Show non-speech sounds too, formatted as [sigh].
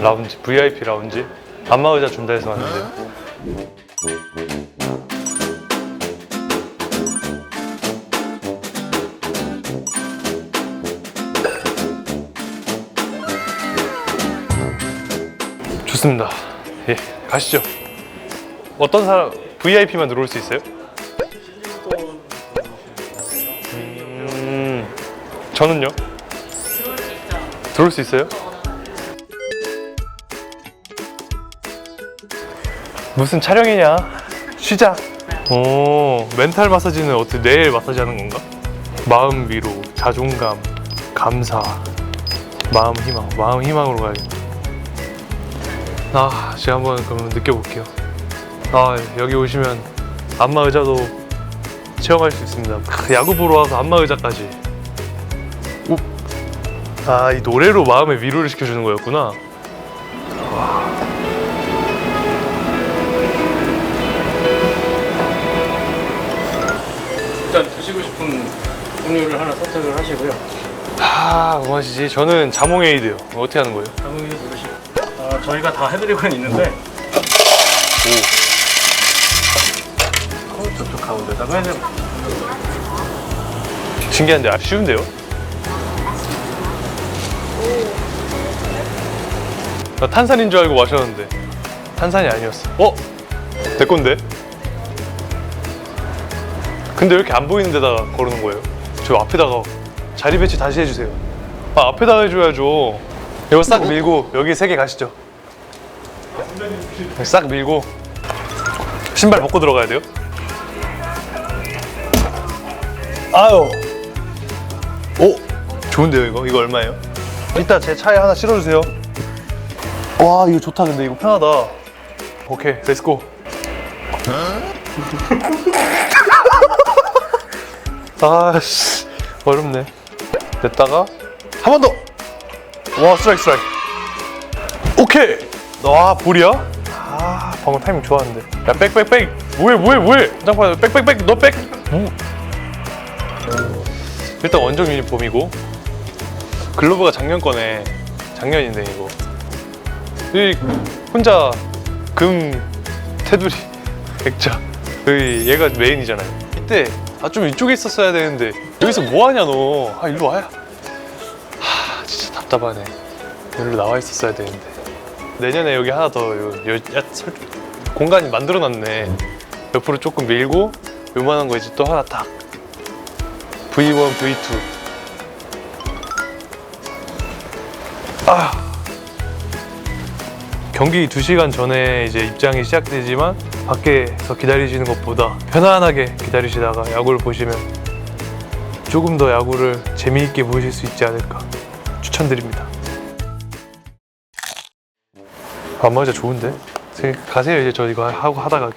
라운지 VIP 라운지 안마 의자 준다 해서 왔는데 좋습니다 예 가시죠 어떤 사람 VIP만 들어올 수 있어요? 음 저는요? 들어올 수 있어요? 무슨 촬영이냐? 쉬자. 오, 멘탈 마사지는 어떻게 내일 마사지 하는 건가? 마음 위로, 자존감, 감사, 마음 희망, 마음 희망으로 가야겠다. 아, 제가 한번 그러면 느껴볼게요. 아, 여기 오시면 안마 의자도 체험할 수 있습니다. 크, 야구 보러 와서 안마 의자까지. 오, 아, 이 노래로 마음의 위로를 시켜주는 거였구나. 음료를 하나 선택을 하시고요. 아, 뭐 하시지? 저는 자몽에이드요. 어떻게 하는 거예요? 자몽이 부르시고. 아, 저희가 다 해드리고는 있는데. 오. 어, 저쪽 가운데다가 해서 신기한데 아, 쉬운데요? 나 탄산인 줄 알고 마셨는데 탄산이 아니었어. 어? 내 건데? 근데 왜 이렇게 안 보이는 데다가 거르는 거예요? 저 앞에다가 자리 배치 다시 해주세요. 아 앞에다가 해줘야죠. 이거 싹 밀고 여기 세 개 가시죠. 싹 밀고 신발 벗고 들어가야 돼요? 아유. 오 좋은데요 이거 이거 얼마예요? 이따 제 차에 하나 실어주세요. 와 이거 좋다 근데 이거 편하다. 오케이 렛츠고. [laughs] 아씨 어렵네. 됐다가 한 번 더. 와 스트라이크 스트라이크. 오케이. 와 볼이야? 아 방금 타이밍 좋았는데. 야 백백백. 뭐해 뭐해 뭐해. 장판 백백백 너 백. 뭐? 일단 원정 유니폼이고 글로브가 작년 거네 작년인데 이거 이 혼자 금 테두리 [laughs] 액자 그 얘가 메인이잖아요 이 때 아 좀 이쪽에 있었어야 되는데 여기서 뭐 하냐 너 아 일로 와야. 하 진짜 답답하네. 여기로 나와 있었어야 되는데. 내년에 여기 하나 더 요, 요, 야, 설- 공간이 만들어 놨네. 옆으로 조금 밀고 요만한 거 이제 또 하나 딱. V1, V2. 아. 경기 2시간 전에 이제 입장이 시작되지만 밖에서 기다리시는 것보다 편안하게 기다리시다가 야구를 보시면 조금 더 야구를 재미있게 보실 수 있지 않을까 추천드립니다. 안 맞아 좋은데? 가세요 이제 저 이거 하고 하다가